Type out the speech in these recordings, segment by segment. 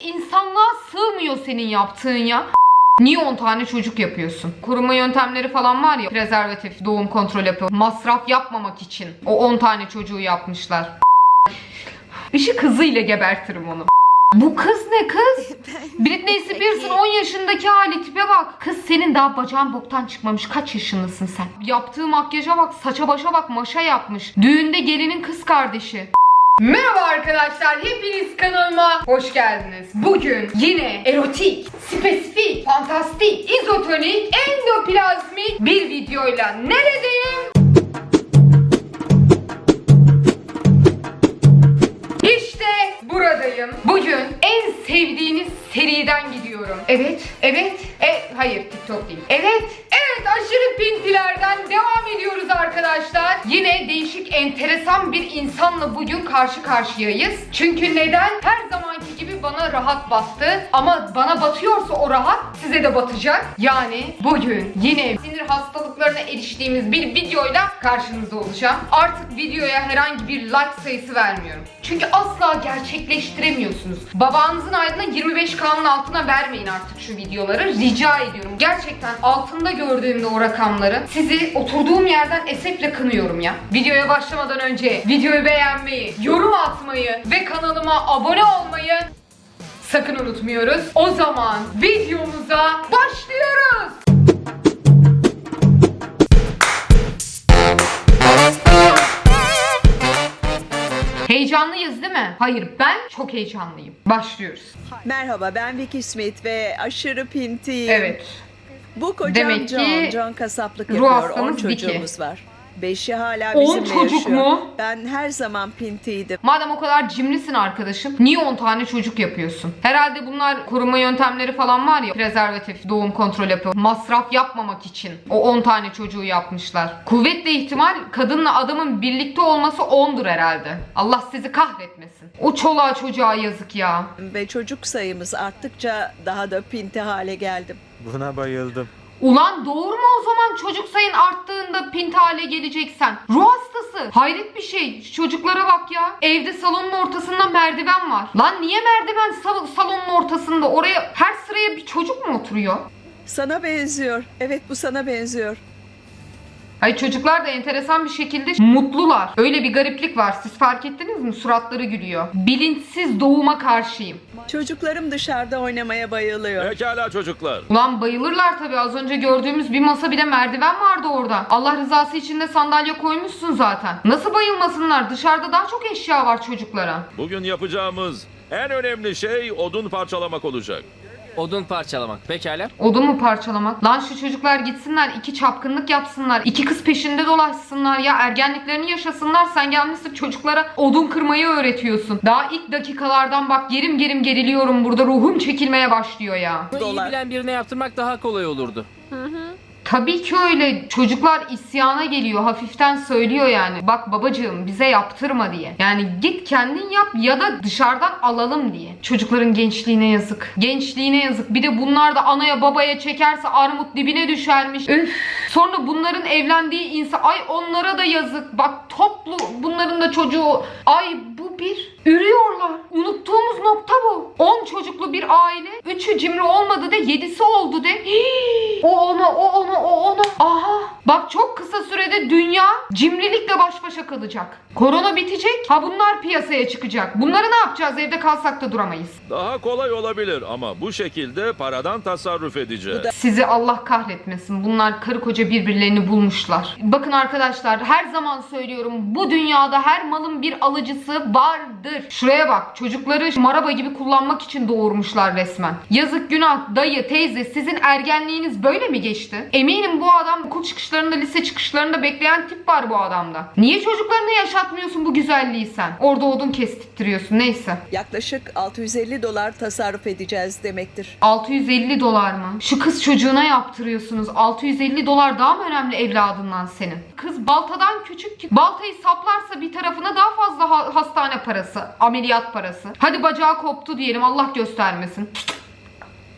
İnsanlığa sığmıyor senin yaptığın ya. Niye 10 tane çocuk yapıyorsun? Koruma yöntemleri falan var ya. Prezervatif, doğum kontrol yapıyor. Masraf yapmamak için o 10 tane çocuğu yapmışlar. Işık hızıyla gebertirim onu. Bu kız ne kız? Britney Spears'ın 10 yaşındaki hali tipe bak. Kız senin daha bacağın boktan çıkmamış. Kaç yaşındasın sen? Yaptığı makyaja bak, saça başa bak, maşa yapmış. Düğünde gelinin kız kardeşi. Merhaba arkadaşlar, hepiniz kanalıma hoş geldiniz. Bugün yine erotik, spesifik, fantastik, izotonik, endoplazmik bir videoyla neredeyim? İşte buradayım. Bugün en sevdiğiniz seriden gidiyorum. Evet, evet, e, hayır TikTok değil. Evet, evet aşırı pintilerden devam ediyoruz arkadaşlar. Yine değişik enteresan bir insanla bugün karşı karşıyayız. Çünkü neden? Her zamanki gibi bana rahat battı. Ama bana batıyorsa o rahat size de batacak. Yani bugün yine sinir hastalıklarına eriştiğimiz bir videoyla karşınızda olacağım. Artık videoya herhangi bir like sayısı vermiyorum. Çünkü asla gerçekleştiremiyorsunuz. Babanızın aydına 25K'nın altına vermeyin artık şu videoları. Rica ediyorum. Gerçekten altında gördüğümde o rakamları sizi oturduğum yerden esefle kınıyorum ya. Videoya başlamadan önce videoyu beğenmeyi, yorum atmayı ve kanalıma abone olmayı sakın unutmuyoruz. O zaman videomuza başlıyoruz. Hayır ben çok heyecanlıyım. Başlıyoruz. Merhaba ben Vicky Smith ve aşırı pintiyim. Evet. Bu kocam Demek ki John. John kasaplık yapıyor. 10 hastamız Vicky. çocuğumuz var. Beşi hala On bizimle çocuk yaşıyor. mu? Ben her zaman pintiydim. Madem o kadar cimrisin arkadaşım, niye 10 tane çocuk yapıyorsun? Herhalde bunlar koruma yöntemleri falan var ya, prezervatif, doğum kontrol yapıyor. Masraf yapmamak için o 10 tane çocuğu yapmışlar. Kuvvetle ihtimal kadınla adamın birlikte olması 10'dur herhalde. Allah sizi kahretmesin. O çoluğa çocuğa yazık ya. Ve çocuk sayımız arttıkça daha da pinti hale geldim. Buna bayıldım. Ulan doğru mu o zaman çocuk sayın arttığında pint hale geleceksen? Ruh hastası. Hayret bir şey. Şu Çocuklara bak ya. Evde salonun ortasında merdiven var. Lan niye merdiven sal- salonun ortasında? Oraya her sıraya bir çocuk mu oturuyor? Sana benziyor. Evet bu sana benziyor. Hayır çocuklar da enteresan bir şekilde mutlular. Öyle bir gariplik var. Siz fark ettiniz mi? Suratları gülüyor. Bilinçsiz doğuma karşıyım. Çocuklarım dışarıda oynamaya bayılıyor. Pekala çocuklar. Ulan bayılırlar tabii. Az önce gördüğümüz bir masa bir de merdiven vardı orada. Allah rızası için de sandalye koymuşsun zaten. Nasıl bayılmasınlar? Dışarıda daha çok eşya var çocuklara. Bugün yapacağımız en önemli şey odun parçalamak olacak. Odun parçalamak. Pekala. Odun mu parçalamak? Lan şu çocuklar gitsinler iki çapkınlık yapsınlar. iki kız peşinde dolaşsınlar ya. Ergenliklerini yaşasınlar. Sen gelmişsin çocuklara odun kırmayı öğretiyorsun. Daha ilk dakikalardan bak gerim gerim geriliyorum burada. Ruhum çekilmeye başlıyor ya. Bunu iyi Dolar. bilen birine yaptırmak daha kolay olurdu. Tabii ki öyle. Çocuklar isyana geliyor. Hafiften söylüyor yani. Bak babacığım bize yaptırma diye. Yani git kendin yap ya da dışarıdan alalım diye. Çocukların gençliğine yazık. Gençliğine yazık. Bir de bunlar da anaya babaya çekerse armut dibine düşermiş. Üf. Sonra bunların evlendiği insan ay onlara da yazık. Bak toplu bunların da çocuğu. Ay bu bir ürüyorlar. Unuttuğumuz nokta bu. 10 çocuklu bir aile. 3'ü cimri olmadı de 7'si oldu de. Hii. O ona o ona o ona. Aha. Bak çok kısa sürede dünya cimrilikle baş başa kalacak. Korona bitecek. Ha bunlar piyasaya çıkacak. Bunları ne yapacağız? Evde kalsak da duramayız. Daha kolay olabilir ama bu şekilde paradan tasarruf edeceğiz. Sizi Allah kahretmesin. Bunlar karı koca birbirlerini bulmuşlar. Bakın arkadaşlar her zaman söylüyorum bu dünyada her malın bir alıcısı vardır. Şuraya bak çocukları maraba gibi kullanmak için doğurmuşlar resmen. Yazık günah dayı teyze sizin ergenliğiniz böyle mi geçti? Eminim bu adam okul çıkışlarında lise çıkışlarında bekleyen tip var bu adamda. Niye çocuklarını yaşatmıyorsun bu güzelliği sen? Orada odun kestirtiyorsun neyse. Yaklaşık 650 dolar tasarruf edeceğiz demektir. 650 dolar mı? Şu kız çocuğuna yaptırıyorsunuz. 650 dolar daha mı önemli evladından senin? Kız baltadan küçük ki. Baltayı saplarsa bir tarafına daha fazla ha- hastane parası, ameliyat parası. Hadi bacağı koptu diyelim Allah göstermesin.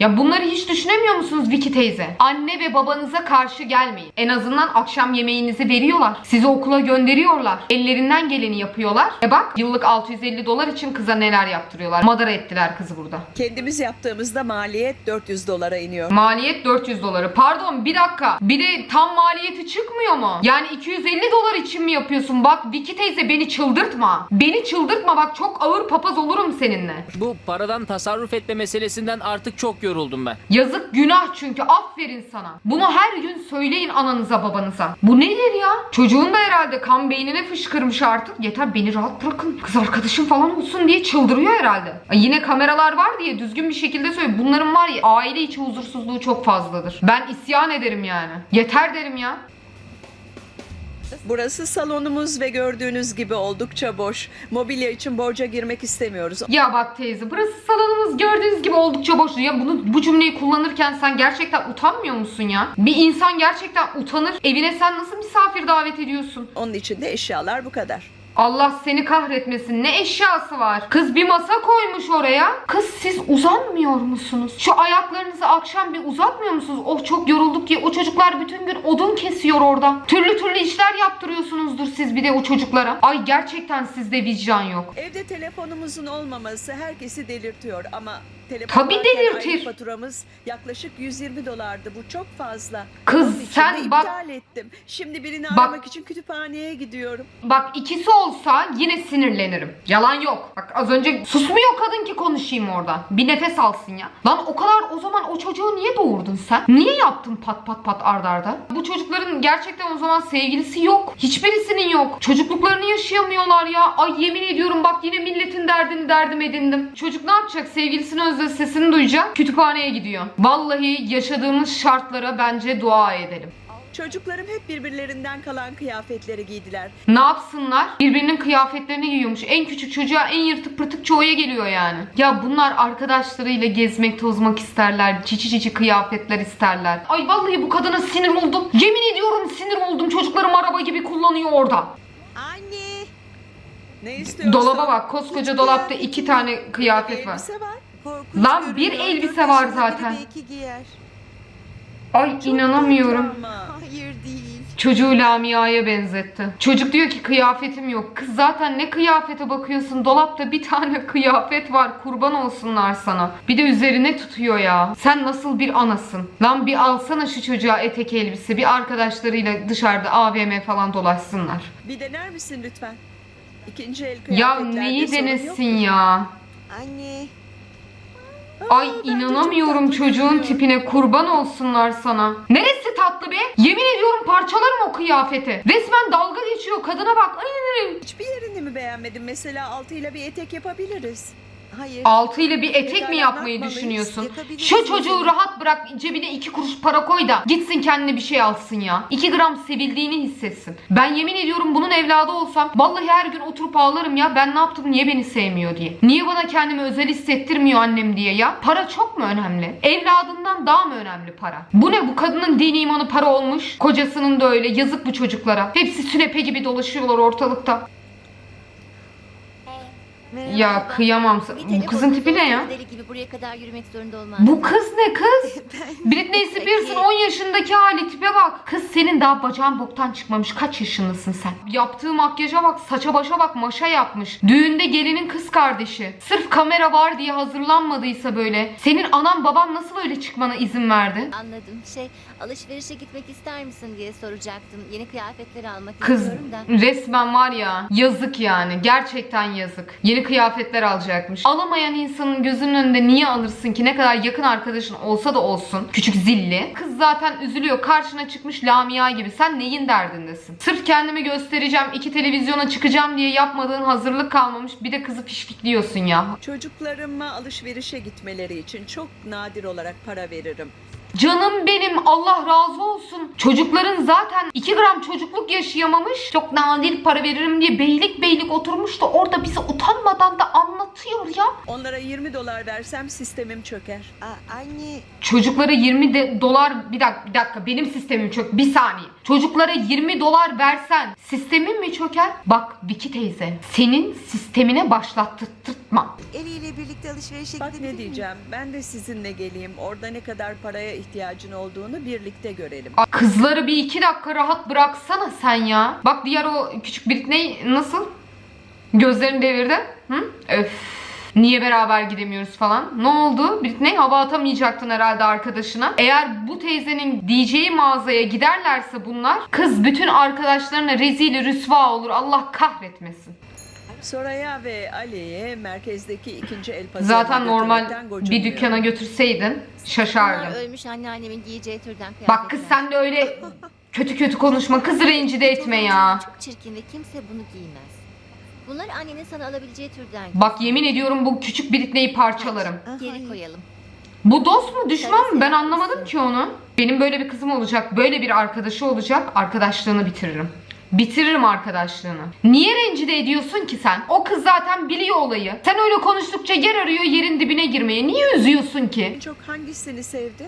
Ya bunları hiç düşünemiyor musunuz Vicky teyze? Anne ve babanıza karşı gelmeyin. En azından akşam yemeğinizi veriyorlar. Sizi okula gönderiyorlar. Ellerinden geleni yapıyorlar. E bak yıllık 650 dolar için kıza neler yaptırıyorlar. Madara ettiler kızı burada. Kendimiz yaptığımızda maliyet 400 dolara iniyor. Maliyet 400 doları. Pardon bir dakika. Bir de tam maliyeti çıkmıyor mu? Yani 250 dolar için mi yapıyorsun? Bak Vicky teyze beni çıldırtma. Beni çıldırtma bak çok ağır papaz olurum seninle. Bu paradan tasarruf etme meselesinden artık çok yoruldum ben. Yazık günah çünkü aferin sana. Bunu her gün söyleyin ananıza babanıza. Bu nedir ya? Çocuğun da herhalde kan beynine fışkırmış artık. Yeter beni rahat bırakın. Kız arkadaşım falan olsun diye çıldırıyor herhalde. Ay yine kameralar var diye düzgün bir şekilde söyle. Bunların var ya aile içi huzursuzluğu çok fazladır. Ben isyan ederim yani. Yeter derim ya. Burası salonumuz ve gördüğünüz gibi oldukça boş. Mobilya için borca girmek istemiyoruz. Ya bak teyze burası salonumuz gördüğünüz gibi oldukça boş. Ya bunu bu cümleyi kullanırken sen gerçekten utanmıyor musun ya? Bir insan gerçekten utanır. Evine sen nasıl misafir davet ediyorsun? Onun için de eşyalar bu kadar. Allah seni kahretmesin. Ne eşyası var? Kız bir masa koymuş oraya. Kız siz uzanmıyor musunuz? Şu ayaklarınızı akşam bir uzatmıyor musunuz? Oh çok yorulduk diye. O çocuklar bütün gün odun kesiyor orada. Türlü türlü işler yaptırıyorsunuzdur siz bir de o çocuklara. Ay gerçekten sizde vicdan yok. Evde telefonumuzun olmaması herkesi delirtiyor ama telefon Tabii varken delirtir. aylık faturamız yaklaşık 120 dolardı. Bu çok fazla. Kız, Onun için sen de bak- iptal ettim. Şimdi birini Bak- aramak için kütüphaneye gidiyorum. Bak ikisi olsa yine sinirlenirim. Yalan yok. Bak az önce susmuyor kadın ki konuşayım orada. Bir nefes alsın ya. Lan o kadar o zaman o çocuğu niye doğurdun sen? Niye yaptın pat pat pat ardarda? arda? Bu çocukların gerçekten o zaman sevgilisi yok. Hiçbirisinin yok. Çocukluklarını yaşayamıyorlar ya. Ay yemin ediyorum bak yine milletin derdini derdim edindim. Çocuk ne yapacak? Sevgilisinin özde sesini duyacak. Kütüphaneye gidiyor. Vallahi yaşadığımız şartlara bence dua edelim. Çocuklarım hep birbirlerinden kalan kıyafetleri giydiler. Ne yapsınlar? Birbirinin kıyafetlerini giyiyormuş. En küçük çocuğa en yırtık pırtık çoğuya geliyor yani. Ya bunlar arkadaşlarıyla gezmek, tozmak isterler. Çiçi çiçi kıyafetler isterler. Ay vallahi bu kadına sinir oldum. Yemin ediyorum sinir oldum. Çocuklarım araba gibi kullanıyor orada. Anne! Ne istiyorsun? Dolaba bak. Koskoca dolapta iki tane kıyafet var. Var. Korkunç Lan bir görünüyor. elbise Dört var yaşında zaten. Belki giyer. Ay inanamıyorum. Ama. Hayır değil. Çocuğu Lamia'ya benzetti. Çocuk diyor ki kıyafetim yok. Kız zaten ne kıyafete bakıyorsun? Dolapta bir tane kıyafet var. Kurban olsunlar sana. Bir de üzerine tutuyor ya. Sen nasıl bir anasın? Lan bir alsana şu çocuğa etek elbise. Bir arkadaşlarıyla dışarıda AVM falan dolaşsınlar. Bir dener misin lütfen? İkinci el Ya kıyafetlerde neyi sorun yok denesin mu? ya? Anne. Ay inanamıyorum çocuğun tipine kurban olsunlar sana. Neresi tatlı be? Yemin ediyorum parçalarım o kıyafeti. Resmen dalga geçiyor kadına bak. Ay, Hiçbir yerini mi beğenmedin? Mesela altıyla bir etek yapabiliriz. Hayır. Altı ile bir etek mi yapmayı düşünüyorsun? Şu çocuğu rahat bırak cebine iki kuruş para koy da gitsin kendine bir şey alsın ya. 2 gram sevildiğini hissetsin. Ben yemin ediyorum bunun evladı olsam vallahi her gün oturup ağlarım ya ben ne yaptım niye beni sevmiyor diye. Niye bana kendimi özel hissettirmiyor annem diye ya. Para çok mu önemli? Evladından daha mı önemli para? Bu ne bu kadının dini imanı para olmuş. Kocasının da öyle yazık bu çocuklara. Hepsi sünepe gibi dolaşıyorlar ortalıkta. Merhaba Ya kıyamam. Bir Bu kızın tipi ne ya? Deli gibi buraya kadar yürümek zorunda olmaz. Bu kız ne kız? Britney Spears'ın 10 yaşındaki hali tipe bak. Kız senin daha bacağın boktan çıkmamış. Kaç yaşındasın sen? Yaptığı makyaja bak, saça başa bak, maşa yapmış. Düğünde gelinin kız kardeşi. Sırf kamera var diye hazırlanmadıysa böyle. Senin anan baban nasıl öyle çıkmana izin verdi? Anladım. Şey, alışverişe gitmek ister misin diye soracaktım. Yeni kıyafetleri almak Kız istiyorum da. resmen var ya yazık yani. Gerçekten yazık. Yeni kıyafetler alacakmış. Alamayan insanın gözünün önünde niye alırsın ki? Ne kadar yakın arkadaşın olsa da olsun. Küçük zilli. Kız zaten üzülüyor. Karşına çıkmış Lamia gibi. Sen neyin derdindesin? Sırf kendimi göstereceğim, iki televizyona çıkacağım diye yapmadığın hazırlık kalmamış. Bir de kızı pişfikliyorsun ya. Çocuklarıma alışverişe gitmeleri için çok nadir olarak para veririm. Canım benim Allah razı olsun. Çocukların zaten 2 gram çocukluk yaşayamamış. Çok nadir para veririm diye beylik beylik oturmuş da orada bize utanmadan da anlatıyor ya. Onlara 20 dolar versem sistemim çöker. Aa, anne. Çocuklara 20 de dolar bir dakika, bir dakika benim sistemim çök bir saniye. Çocuklara 20 dolar versen sistemin mi çöker? Bak Vicky teyze senin sistemine başlattırtma Ma. Eli ile birlikte alışverişe Bak gidebilir ne miyim? diyeceğim. Ben de sizinle geleyim. Orada ne kadar paraya ihtiyacın olduğunu birlikte görelim. Aa, Kızları bir iki dakika rahat bıraksana sen ya. Bak diğer o küçük Britney nasıl? Gözlerini devirdi. Hı? Öf. Niye beraber gidemiyoruz falan? Ne oldu? Britney hava atamayacaktın herhalde arkadaşına. Eğer bu teyzenin diyeceği mağazaya giderlerse bunlar kız bütün arkadaşlarına rezil rüsva olur. Allah kahretmesin. Soraya ve Ali'ye merkezdeki ikinci el pazarına Zaten normal götürmekten bir dükkana götürseydin Bunlar şaşardım. ölmüş anneannemin giyeceği türden kıyafetler. Bak kız sen de öyle kötü kötü konuşma. Kızı rencide etme ya. Çok çirkin ve kimse bunu giymez. Bunlar annenin sana alabileceği türden. Bak yemin ediyorum bu küçük Britney'i parçalarım. Geri koyalım. Bu dost mu düşman mı? Ben anlamadım ki onu. Benim böyle bir kızım olacak, böyle bir arkadaşı olacak. Arkadaşlığını bitiririm. Bitiririm arkadaşlığını. Niye rencide ediyorsun ki sen? O kız zaten biliyor olayı. Sen öyle konuştukça yer arıyor yerin dibine girmeye. Niye üzüyorsun ki? En çok hangisini sevdin?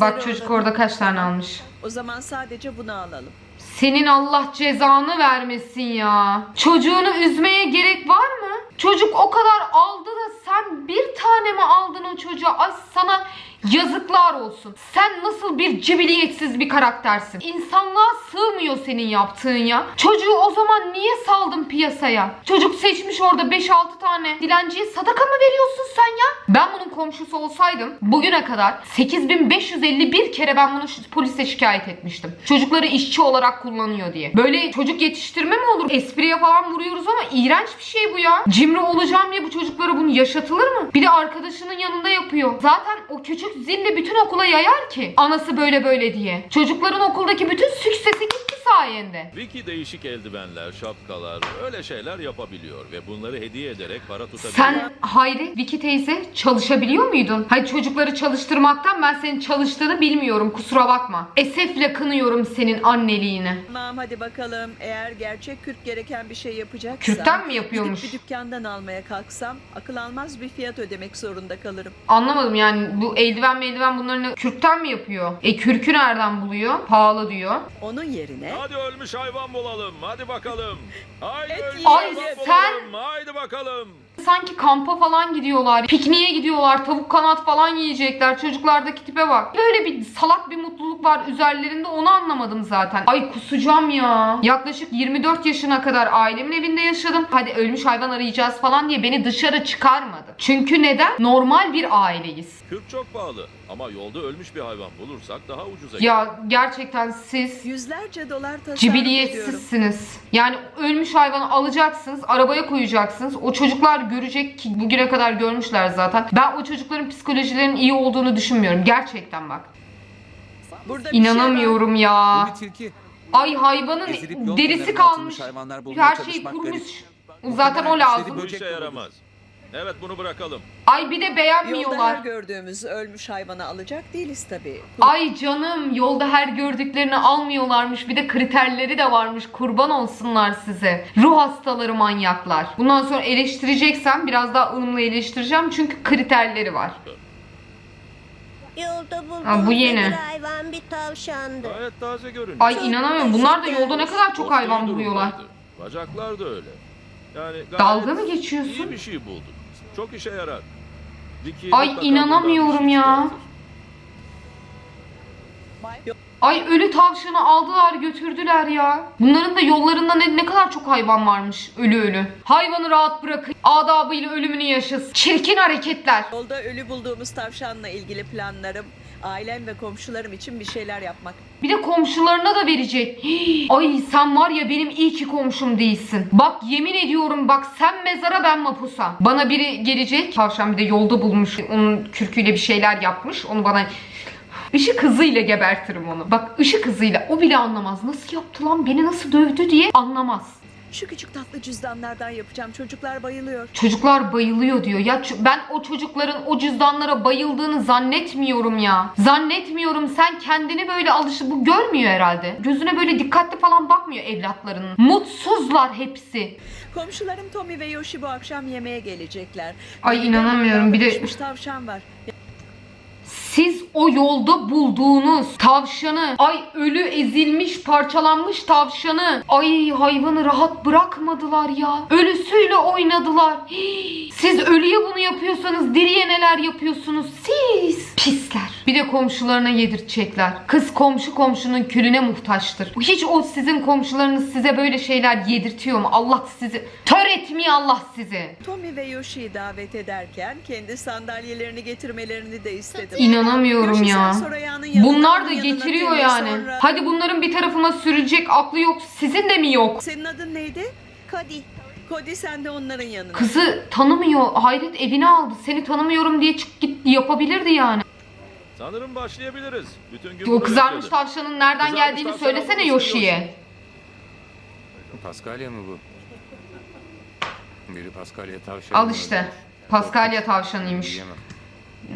Bak çocuk orada kaç tane almış. O zaman sadece bunu alalım. Senin Allah cezanı vermesin ya. Çocuğunu üzmeye gerek var mı? Çocuk o kadar aldı da sen bir tane mi aldın o çocuğa? Ay sana yazıklar olsun. Sen nasıl bir cibiliyetsiz bir karaktersin. İnsanlığa sığmıyor senin yaptığın ya. Çocuğu o zaman niye saldın piyasaya? Çocuk seçmiş orada 5-6 tane dilenciye sadaka mı veriyorsun sen ya? Ben bunun komşusu olsaydım bugüne kadar 8551 kere ben bunu polise şikayet etmiştim. Çocukları işçi olarak kullanıyor diye. Böyle çocuk yetiştirme mi olur? Espriye falan vuruyoruz ama iğrenç bir şey bu ya. Cimri olacağım diye bu çocuklara bunu yaşatılır mı? Bir de arkadaşının yanında yapıyor. Zaten o küçük zille bütün okula yayar ki. Anası böyle böyle diye. Çocukların okuldaki bütün süksesi gitti sayende. Vicky değişik eldivenler, şapkalar, öyle şeyler yapabiliyor ve bunları hediye ederek para tutabiliyor. Sen Hayri, Vicky teyze çalışabiliyor muydun? Hayır çocukları çalıştırmaktan ben senin çalıştığını bilmiyorum kusura bakma. Esefle kınıyorum senin anneliğini. Tamam hadi bakalım. Eğer gerçek kürk gereken bir şey yapacaksam... Kürkten mi yapıyormuş? Gidip bir dükkandan almaya kalksam akıl almaz bir fiyat ödemek zorunda kalırım. Anlamadım yani bu eldiven eldiven bunların kürkten mi yapıyor? E kürkü nereden buluyor? Pahalı diyor. Onun yerine Hadi ölmüş hayvan bulalım. Hadi bakalım. Haydi Et ölmüş Ay, hayvan sen- bulalım. Haydi bakalım. Sanki kampa falan gidiyorlar. Pikniğe gidiyorlar. Tavuk kanat falan yiyecekler. Çocuklardaki tipe bak. Böyle bir salak bir mutluluk var üzerlerinde onu anlamadım zaten. Ay kusacağım ya. Yaklaşık 24 yaşına kadar ailemin evinde yaşadım. Hadi ölmüş hayvan arayacağız falan diye beni dışarı çıkarmadı. Çünkü neden? Normal bir aileyiz. Kürk çok pahalı ama yolda ölmüş bir hayvan bulursak daha ucuza Ya gerçekten siz yüzlerce dolar tasarruf ediyorum. Cibiliyetsizsiniz. Yani ölmüş hayvanı alacaksınız, arabaya koyacaksınız. O çocuklar görecek ki bugüne kadar görmüşler zaten. Ben o çocukların psikolojilerinin iyi olduğunu düşünmüyorum. Gerçekten bak. Burada şey. İnanamıyorum ya. Bir tilki. Ay hayvanın derisi kalmış. Her şey çalışmak kurumuş. garip. Zaten o lazım. Bu işe yaramaz. Evet bunu bırakalım. Ay bir de Yolda her beğenmiyorlar. gördüğümüz ölmüş hayvanı alacak değiliz tabii. Ay canım yolda her gördüklerini almıyorlarmış. Bir de kriterleri de varmış. Kurban olsunlar size. Ruh hastaları manyaklar. Bundan sonra eleştireceksem biraz daha ılımlı eleştireceğim. Çünkü kriterleri var. Yolda bulduğum Ha, bu yeni. bir hayvan bir tavşandı. Gayet taze görünüyor. Ay inanamıyorum. Bunlar da yolda ne kadar çok Çok hayvan iyi buluyorlar. durumdaydı. Bacaklar da öyle. Yani gayet Dalga mı İyi geçiyorsun? bir şey bulduk. Çok işe yarar. Vicky Ay, mutlaka inanamıyorum şey ya. çıkartır. Ay ölü tavşanı aldılar götürdüler ya. Bunların da yollarında ne, ne kadar çok hayvan varmış. Ölü ölü. Hayvanı rahat bırakın. Adabıyla ölümünü yaşasın. Çirkin hareketler. Yolda ölü bulduğumuz tavşanla ilgili planlarım ailem ve komşularım için bir şeyler yapmak. Bir de komşularına da verecek. Ay sen var ya benim iyi ki komşum değilsin. Bak yemin ediyorum bak sen mezara ben mapusa. Bana biri gelecek. Tavşan bir de yolda bulmuş. Onun kürküyle bir şeyler yapmış. Onu bana Işık hızıyla gebertirim onu. Bak ışık hızıyla. O bile anlamaz. Nasıl yaptı lan beni nasıl dövdü diye anlamaz. Şu küçük tatlı cüzdanlardan yapacağım. Çocuklar bayılıyor. Çocuklar bayılıyor diyor. Ya ben o çocukların o cüzdanlara bayıldığını zannetmiyorum ya. Zannetmiyorum. Sen kendini böyle alışı bu görmüyor herhalde. Gözüne böyle dikkatli falan bakmıyor evlatlarının. Mutsuzlar hepsi. Komşularım Tommy ve Yoshi bu akşam yemeğe gelecekler. Ay, inanamıyorum. Bir de- tavşan var. Siz o yolda bulduğunuz tavşanı, ay ölü ezilmiş parçalanmış tavşanı, ay hayvanı rahat bırakmadılar ya. Ölüsüyle oynadılar. Hii, Siz ölüye bunu yapıyorsanız diriye neler yapıyorsunuz siz? Pisler. Bir de komşularına yedirtecekler. Kız komşu komşunun külüne muhtaçtır. Hiç o sizin komşularınız size böyle şeyler yedirtiyor mu? Allah sizi tör etmiyor Allah sizi. Tommy ve Yoshi'yi davet ederken kendi sandalyelerini getirmelerini de istedim. İnanamıyorum ya. Bunlar da getiriyor yani. sonra- Hadi bunların bir tarafıma sürecek aklı yok. Sizin de mi yok? Senin adın neydi? Cody. Cody sen de onların yanına. Kızı tanımıyor. Hayret evine aldı. Seni tanımıyorum diye çık git yapabilirdi yani. Sanırım başlayabiliriz. Bütün gün O kızarmış bekledim. tavşanın nereden Kızarmış geldiğini tavşan söylesene Yoshi'ye. Paskalya mı bu? Biri Paskalya tavşanı. Al işte. Paskalya tavşanıymış. Yiyemem.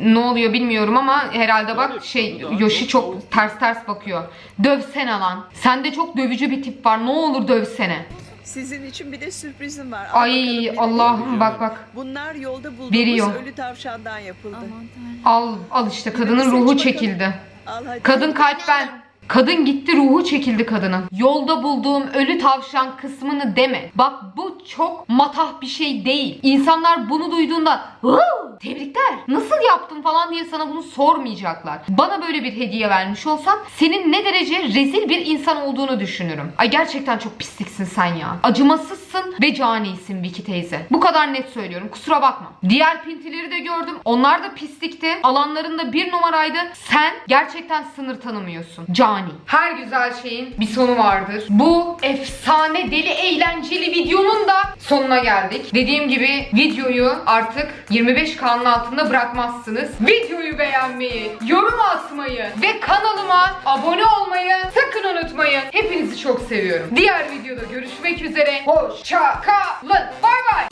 Ne oluyor bilmiyorum ama herhalde bak şey Yoshi çok- ters ters bakıyor. Dövsene lan. Sende çok dövücü bir tip var. Ne olur dövsene. Sizin için bir de sürprizim var. Al bakalım Ay ne Allah'ım bak bak. Bunlar yolda bulduğumuz Veriyor. ölü tavşandan yapıldı. Al al işte kadının seç ruhu bakalım. çekildi. Al hadi. Kadın kalpten. Kadın gitti ruhu çekildi kadının. Yolda bulduğum ölü tavşan kısmını deme. Bak bu çok matah bir şey değil. İnsanlar bunu duyduğunda "Wow, tebrikler nasıl yaptın falan diye sana bunu sormayacaklar. Bana böyle bir hediye vermiş olsan senin ne derece rezil bir insan olduğunu düşünürüm. Ay gerçekten çok pisliksin sen ya. Acımasızsın ve canisin Vicky teyze. Bu kadar net söylüyorum kusura bakma. Diğer pintileri de gördüm. Onlar da pislikti. Alanlarında bir numaraydı. Sen gerçekten sınır tanımıyorsun. Cani. Her güzel şeyin bir sonu vardır. Bu efsane deli eğlenceli videonun da sonuna geldik. Dediğim gibi videoyu artık 25 kanın altında bırakmazsınız. Videoyu beğenmeyi, yorum atmayı ve kanalıma abone olmayı sakın unutmayın. Hepinizi çok seviyorum. Diğer videoda görüşmek üzere. Hoşça kalın. Bay bay.